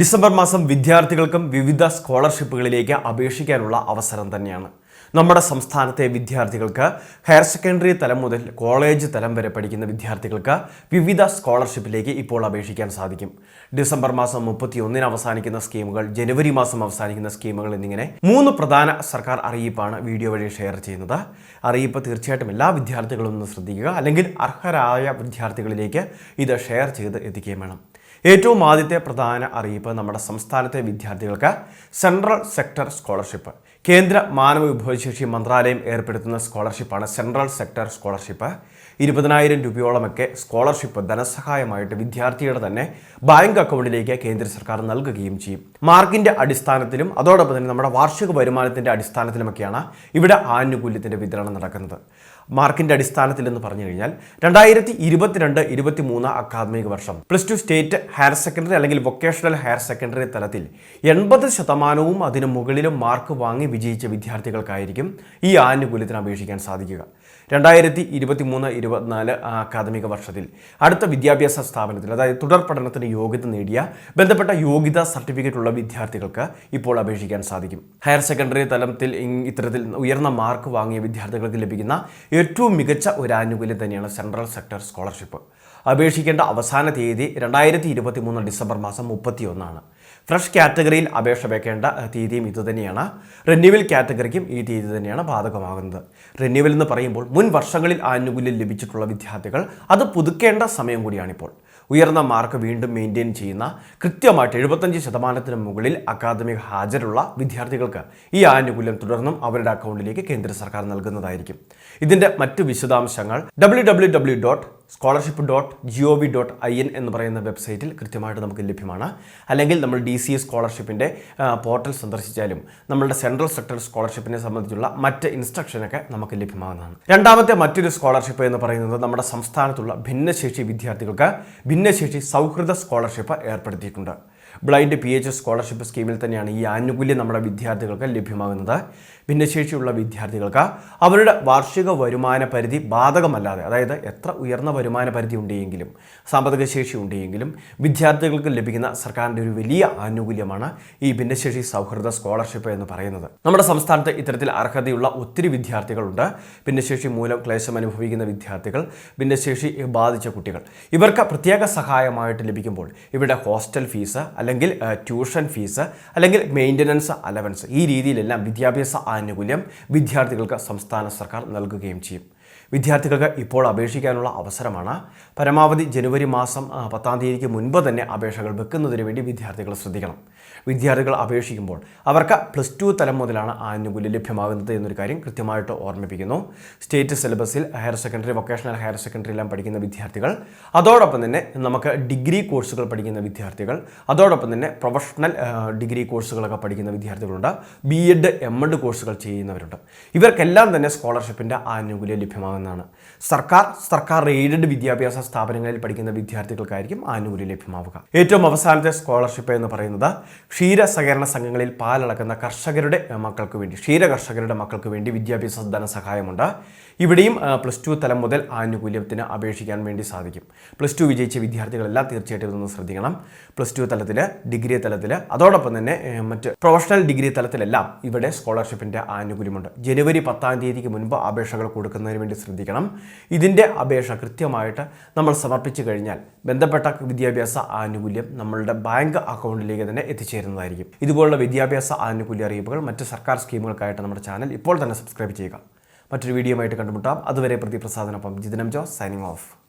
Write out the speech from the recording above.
December മാസം വിദ്യാർത്ഥികൾക്കും വിവിധ സ്കോളർഷിപ്പുകളിലേക്ക് അപേക്ഷിക്കാനുള്ള അവസരം തന്നെയാണ്. നമ്മുടെ സംസ്ഥാനത്തെ വിദ്യാർത്ഥികൾക്ക് ഹയർ സെക്കൻഡറി തലം മുതൽ കോളേജ് തലം വരെ പഠിക്കുന്ന വിദ്യാർത്ഥികൾക്ക് വിവിധ സ്കോളർഷിപ്പിലേക്ക് ഇപ്പോൾ അപേക്ഷിക്കാൻ സാധിക്കും. ഡിസംബർ മാസം മുപ്പത്തി ഒന്നിന് അവസാനിക്കുന്ന സ്കീമുകൾ ജനുവരി മാസം അവസാനിക്കുന്ന സ്കീമുകൾ എന്നിങ്ങനെ മൂന്ന് പ്രധാന സർക്കാർ അറിയിപ്പാണ് വീഡിയോ വഴി ഷെയർ ചെയ്യുന്നത്. അറിയിപ്പ് തീർച്ചയായിട്ടും എല്ലാ വിദ്യാർത്ഥികളും ഒന്ന് ശ്രദ്ധിക്കുക. അല്ലെങ്കിൽ അർഹരായ വിദ്യാർത്ഥികളിലേക്ക് ഇത് ഷെയർ ചെയ്ത് എത്തിക്കുകയും വേണം. ഏറ്റവും ആദ്യത്തെ പ്രധാന അറിയിപ്പ് നമ്മുടെ സംസ്ഥാനത്തെ വിദ്യാർത്ഥികൾക്ക് സെൻട്രൽ സെക്ടർ സ്കോളർഷിപ്പ്. കേന്ദ്ര മാനവ വിഭവശേഷി മന്ത്രാലയം ഏർപ്പെടുത്തുന്ന സ്കോളർഷിപ്പാണ് സെൻട്രൽ സെക്ടർ സ്കോളർഷിപ്പ്. ഇരുപതിനായിരം രൂപയോളമൊക്കെ സ്കോളർഷിപ്പ് ധനസഹായമായിട്ട് വിദ്യാർത്ഥിയുടെ തന്നെ ബാങ്ക് അക്കൗണ്ടിലേക്ക് കേന്ദ്ര സർക്കാർ നൽകുകയും ചെയ്യും. മാർക്കിന്റെ അടിസ്ഥാനത്തിലും അതോടൊപ്പം തന്നെ നമ്മുടെ വാർഷിക വരുമാനത്തിന്റെ അടിസ്ഥാനത്തിലുമൊക്കെയാണ് ഇവിടെ ആനുകൂല്യത്തിന്റെ വിതരണം നടക്കുന്നത്. മാർക്കിന്റെ അടിസ്ഥാനത്തിൽ എന്ന് പറഞ്ഞു കഴിഞ്ഞാൽ രണ്ടായിരത്തി ഇരുപത്തിരണ്ട് ഇരുപത്തി മൂന്ന് അക്കാദമിക വർഷം plus two state higher secondary അല്ലെങ്കിൽ വൊക്കേഷണൽ ഹയർ സെക്കൻഡറി തലത്തിൽ എൺപത് ശതമാനവും അതിന് മുകളിലും മാർക്ക് വാങ്ങി വിജയിച്ച വിദ്യാർത്ഥികൾക്കായിരിക്കും ഈ ആനുകൂല്യത്തിന് അപേക്ഷിക്കാൻ സാധിക്കുക. രണ്ടായിരത്തി ഇരുപത്തി മൂന്ന് ഇരുപത്തിനാല് അക്കാദമിക വർഷത്തിൽ അടുത്ത വിദ്യാഭ്യാസ സ്ഥാപനത്തിൽ അതായത് തുടർ പഠനത്തിന് യോഗ്യത നേടിയ ബന്ധപ്പെട്ട യോഗ്യതാ സർട്ടിഫിക്കറ്റ് ഉള്ള വിദ്യാർത്ഥികൾക്ക് ഇപ്പോൾ അപേക്ഷിക്കാൻ സാധിക്കും. ഹയർ സെക്കൻഡറി തലത്തിൽ ഇത്തരത്തിൽ ഉയർന്ന മാർക്ക് വാങ്ങിയ വിദ്യാർത്ഥികൾക്ക് ലഭിക്കുന്ന ഏറ്റവും മികച്ച ഒരു ആനുകൂല്യം തന്നെയാണ് സെൻട്രൽ സെക്ടർ സ്കോളർഷിപ്പ്. അപേക്ഷിക്കേണ്ട അവസാന തീയതി രണ്ടായിരത്തി ഡിസംബർ മാസം മുപ്പത്തി ഒന്നാണ് ഫ്രഷ് കാറ്റഗറിയിൽ അപേക്ഷ വയ്ക്കേണ്ട തീയതിയും ഇതുതന്നെയാണ് റിന്യൂവൽ കാറ്റഗറിക്കും ഈ തീയതി തന്നെയാണ് ബാധകമാകുന്നത്. റിന്യൂവൽ എന്ന് പറയുമ്പോൾ മുൻ വർഷങ്ങളിൽ ആനുകൂല്യം ലഭിച്ചിട്ടുള്ള വിദ്യാർത്ഥികൾ അത് പുതുക്കേണ്ട സമയം കൂടിയാണിപ്പോൾ. ഉയർന്ന മാർക്ക് വീണ്ടും മെയിന്റെയിൻ ചെയ്യുന്ന കൃത്യമായിട്ട് എഴുപത്തഞ്ച് ശതമാനത്തിന് മുകളിൽ അക്കാദമിക് ഹാജരുള്ള വിദ്യാർത്ഥികൾക്ക് ഈ ആനുകൂല്യം തുടർന്നും അവരുടെ അക്കൗണ്ടിലേക്ക് കേന്ദ്ര സർക്കാർ നൽകുന്നതായിരിക്കും. ഇതിന്റെ മറ്റ് വിശദാംശങ്ങൾ W dot scholarship dot G O V dot I N എന്ന് പറയുന്ന വെബ്സൈറ്റിൽ കൃത്യമായിട്ട് നമുക്ക് ലഭ്യമാണ്. അല്ലെങ്കിൽ നമ്മൾ ഡി സി സ്കോളർഷിപ്പിന്റെ പോർട്ടൽ സന്ദർശിച്ചാലും നമ്മളുടെ സെൻട്രൽ സെക്ടർ സ്കോളർഷിപ്പിനെ സംബന്ധിച്ചുള്ള മറ്റ് ഇൻസ്ട്രക്ഷനൊക്കെ നമുക്ക് ലഭ്യമാകുന്നതാണ്. രണ്ടാമത്തെ മറ്റൊരു സ്കോളർഷിപ്പ് എന്ന് പറയുന്നത് നമ്മുടെ സംസ്ഥാനത്തുള്ള ഭിന്നശേഷി വിദ്യാർത്ഥികൾക്ക് ഭിന്നശേഷി സൗഹൃദ സ്കോളർഷിപ്പ് ഏർപ്പെടുത്തിയിട്ടുണ്ട്. ബ്ലൈൻഡ് പി എച്ച് സ്കോളർഷിപ്പ് സ്കീമിൽ തന്നെയാണ് ഈ ആനുകൂല്യം നമ്മുടെ വിദ്യാർത്ഥികൾക്ക് ലഭ്യമാകുന്നത്. ഭിന്നശേഷിയുള്ള വിദ്യാർത്ഥികൾക്ക് അവരുടെ വാർഷിക വരുമാന പരിധി ബാധകമല്ലാതെ അതായത് എത്ര ഉയർന്ന വരുമാന പരിധി ഉണ്ടെങ്കിലും സാമ്പത്തിക ശേഷി ഉണ്ടെങ്കിലും വിദ്യാർത്ഥികൾക്ക് ലഭിക്കുന്ന സർക്കാരിന്റെ ഒരു വലിയ ആനുകൂല്യമാണ് ഈ ഭിന്നശേഷി സൗഹൃദ സ്കോളർഷിപ്പ് എന്ന് പറയുന്നത്. നമ്മുടെ സംസ്ഥാനത്ത് ഇത്തരത്തിൽ അർഹതയുള്ള ഒത്തിരി വിദ്യാർത്ഥികളുണ്ട്. ഭിന്നശേഷി മൂലം ക്ലേശം അനുഭവിക്കുന്ന വിദ്യാർത്ഥികൾ ഭിന്നശേഷി ബാധിച്ച കുട്ടികൾ. ഇവർക്ക് പ്രത്യേക സഹായമായിട്ട് ലഭിക്കുമ്പോൾ ഇവരുടെ ഹോസ്റ്റൽ ഫീസ് അല്ലെങ്കിൽ ട്യൂഷൻ ഫീസ് അല്ലെങ്കിൽ മെയിന്റനൻസ് അലവൻസ് ഈ രീതിയിലെല്ലാം വിദ്യാഭ്യാസ ആനുകൂല്യം വിദ്യാർത്ഥികൾക്ക് സംസ്ഥാന സർക്കാർ നൽകുകയും ചെയ്യും. വിദ്യാർത്ഥികൾക്ക് ഇപ്പോൾ അപേക്ഷിക്കാനുള്ള അവസരമാണ്. പരമാവധി ജനുവരി മാസം പത്താം തീയതിക്ക് മുൻപ് തന്നെ അപേക്ഷകൾ വെക്കുന്നതിന് വേണ്ടി വിദ്യാർത്ഥികൾ ശ്രദ്ധിക്കണം. വിദ്യാർത്ഥികൾ അപേക്ഷിക്കുമ്പോൾ അവർക്ക് പ്ലസ് ടു തലം മുതലാണ് ആനുകൂല്യം ലഭ്യമാകുന്നത് എന്നൊരു കാര്യം കൃത്യമായിട്ട് ഓർമ്മിപ്പിക്കുന്നു. സ്റ്റേറ്റ് സിലബസിൽ higher secondary vocational higher secondary എല്ലാം പഠിക്കുന്ന വിദ്യാർത്ഥികൾ അതോടൊപ്പം തന്നെ നമുക്ക് ഡിഗ്രി കോഴ്സുകൾ പഠിക്കുന്ന വിദ്യാർത്ഥികൾ അതോടൊപ്പം തന്നെ പ്രൊഫഷണൽ ഡിഗ്രി കോഴ്സുകളൊക്കെ പഠിക്കുന്ന വിദ്യാർത്ഥികളുണ്ട്. ബി എഡ് എം എഡ് കോഴ്സുകൾ ചെയ്യുന്നവരുണ്ട്. ഇവർക്കെല്ലാം തന്നെ സ്കോളർഷിപ്പിന്റെ ആനുകൂല്യം ലഭ്യമാകുന്നതാണ് സർക്കാർ സർക്കാർ എയ്ഡഡ് വിദ്യാഭ്യാസ സ്ഥാപനങ്ങളിൽ പഠിക്കുന്ന വിദ്യാർത്ഥികൾക്കായിരിക്കും ആനുകൂല്യം ലഭ്യമാവുക. ഏറ്റവും അവസാനത്തെ സ്കോളർഷിപ്പ് എന്ന് പറയുന്നത് ക്ഷീര സഹകരണ സംഘങ്ങളിൽ പാലളക്കുന്ന കർഷകരുടെ മക്കൾക്ക് വേണ്ടി ക്ഷീര കർഷകരുടെ മക്കൾക്ക് വേണ്ടി വിദ്യാഭ്യാസ ധനസഹായമുണ്ട്. ഇവിടെയും പ്ലസ് ടു തലം മുതൽ ആനുകൂല്യത്തിന് അപേക്ഷിക്കാൻ വേണ്ടി സാധിക്കും. പ്ലസ് ടു വിജയിച്ച വിദ്യാർത്ഥികളെല്ലാം തീർച്ചയായിട്ടും ഇതൊന്ന് ശ്രദ്ധിക്കണം. പ്ലസ് ടു തലത്തിൽ ഡിഗ്രി തലത്തിൽ അതോടൊപ്പം തന്നെ മറ്റ് പ്രൊഫഷണൽ ഡിഗ്രി തലത്തിലെല്ലാം ഇവിടെ സ്കോളർഷിപ്പിന്റെ ആനുകൂല്യമുണ്ട്. ജനുവരി പത്താം തീയതിക്ക് മുൻപ് അപേക്ഷകൾ കൊടുക്കുന്നതിന് വേണ്ടി ശ്രദ്ധിക്കണം. ഇതിന്റെ അപേക്ഷ കൃത്യമായിട്ട് നമ്മൾ സമർപ്പിച്ചു കഴിഞ്ഞാൽ ബന്ധപ്പെട്ട വിദ്യാഭ്യാസ ആനുകൂല്യം നമ്മളുടെ ബാങ്ക് അക്കൗണ്ടിലേക്ക് തന്നെ എത്തിച്ചേരുന്നതായിരിക്കും. ഇതുപോലുള്ള വിദ്യാഭ്യാസ ആനുകൂല്യ അറിയിപ്പുകൾ മറ്റ് സർക്കാർ സ്കീമുകൾക്കായിട്ട് നമ്മുടെ ചാനൽ ഇപ്പോൾ തന്നെ സബ്സ്ക്രൈബ് ചെയ്യുക. മറ്റൊരു വീഡിയോ ആയിട്ട് കണ്ടുമുട്ടാം. അതുവരെ പ്രതിപ്രസാദനൊപ്പം ജിതനം ജോസ് സൈനിങ് ഓഫ്